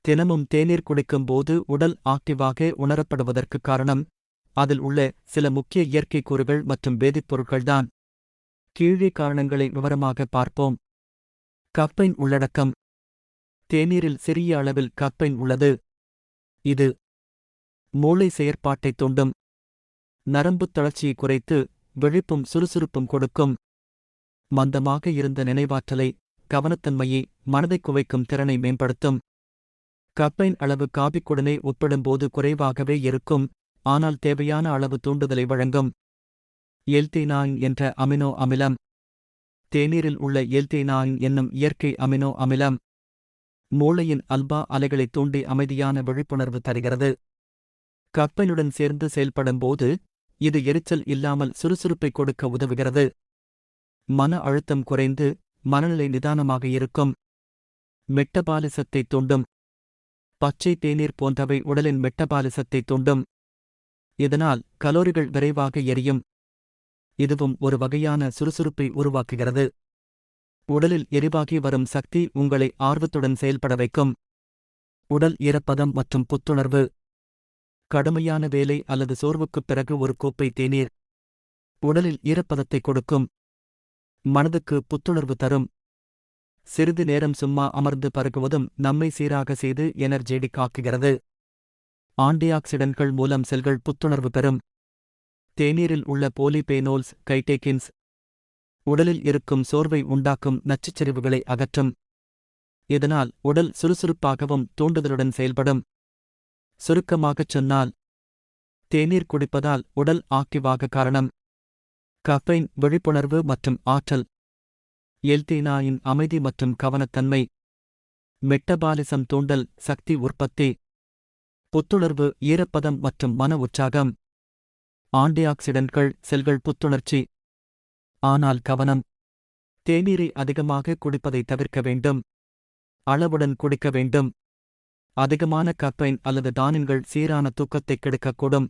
தினமும் தேநீர் குடிக்கும்போது உடல் ஆக்டிவாக உணரப்படுவதற்கு காரணம் அதில் உள்ள சில முக்கிய இயற்கை கூறுகள் மற்றும் வேதிப்பொருட்கள்தான் கீழே காரணங்களை விவரமாக பார்ப்போம். கப்பைன் உள்ளடக்கம். தேநீரில் சிறிய அளவில் கப்பைன் உள்ளது. இது மூளை செயற்பாட்டைத் தூண்டும். நரம்புத் தளர்ச்சியை குறைத்து விழிப்பும் சுறுசுறுப்பும் கொடுக்கும். மந்தமாக இருந்த நினைவாற்றலை கவனத்தன்மையை மனதைக் குவைக்கும் திறனை மேம்படுத்தும். கப்பைன் அளவு காபிக்குடனே ஒப்பிடும்போது குறைவாகவே இருக்கும் ஆனால் தேவையான அளவு தூண்டுதலை வழங்கும். எல்தீனாயின் என்ற அமினோ அமிலம். தேநீரில் உள்ள எல்தீனாயின் என்னும் இயற்கை அமினோ அமிலம். மூளையின் அல்பா அலைகளைத் தூண்டி அமைதியான விழிப்புணர்வு தருகிறது. கப்பைனுடன் சேர்ந்து செயல்படும்போது இது எரிச்சல் இல்லாமல் சுறுசுறுப்பை கொடுக்க உதவுகிறது. மன அழுத்தம் குறைந்து மனநிலை நிதானமாக இருக்கும். மெட்டபாலிசத்தை தூண்டும். பச்சை தேநீர் போன்றவை உடலின் மெட்டபாலிசத்தை தூண்டும். இதனால் கலோரிகள் விரைவாக எரியும். இதுவும் ஒரு வகையான சுறுசுறுப்பை உருவாக்குகிறது. உடலில் எரிவாகி வரும் சக்தி உங்களை ஆர்வத்துடன் செயல்பட வைக்கும். உடல் ஈரப்பதம் மற்றும் புத்துணர்வு. கடுமையான வேலை அல்லது சோர்வுக்குப் பிறகு ஒரு கோப்பை தேநீர். உடலில் ஈரப்பதத்தை கொடுக்கும். மனதுக்கு புத்துணர்வு தரும். சிறிது நேரம் சும்மா அமர்ந்து பருகுவதும் நம்மை சீராக செய்து எனர்ஜெடிக் ஆக்குகிறது ஆன்டிஆக்சிடன்ட்கள் மூலம் செல்கள் புத்துணர்வு பெறும். தேநீரில் உள்ள போலிபேனோல்ஸ் கைடேக்கின்ஸ் உடலில் இருக்கும் சோர்வை உண்டாக்கும் நச்சுச்சரிவுகளை அகற்றும். இதனால் உடல் சுறுசுறுப்பாகவும் தூண்டுதலுடன் செயல்படும். சுருக்கமாகச் சொன்னால் தேநீர் குடிப்பதால் உடல் ஆக்டிவாக காரணம். கஃபைன் விழிப்புணர்வு மற்றும் ஆற்றல். எல்தீனாயின் அமைதி மற்றும் கவனத்தன்மை. மெட்டபாலிசம் தூண்டல் சக்தி உற்பத்தி. புத்துணர்வு ஈரப்பதம் மற்றும் மன உற்சாகம். ஆன்டிஆக்சிடன்ட்கள் செல்கள் புத்துணர்ச்சி. ஆனால் கவனம். தேநீரை அதிகமாக குடிப்பதை தவிர்க்க வேண்டும். அளவுடன் குடிக்க வேண்டும். அதிகமான கப்பைன் அல்லது டானின்கள் சீரான தூக்கத்தை கெடுக்கக்கூடும்.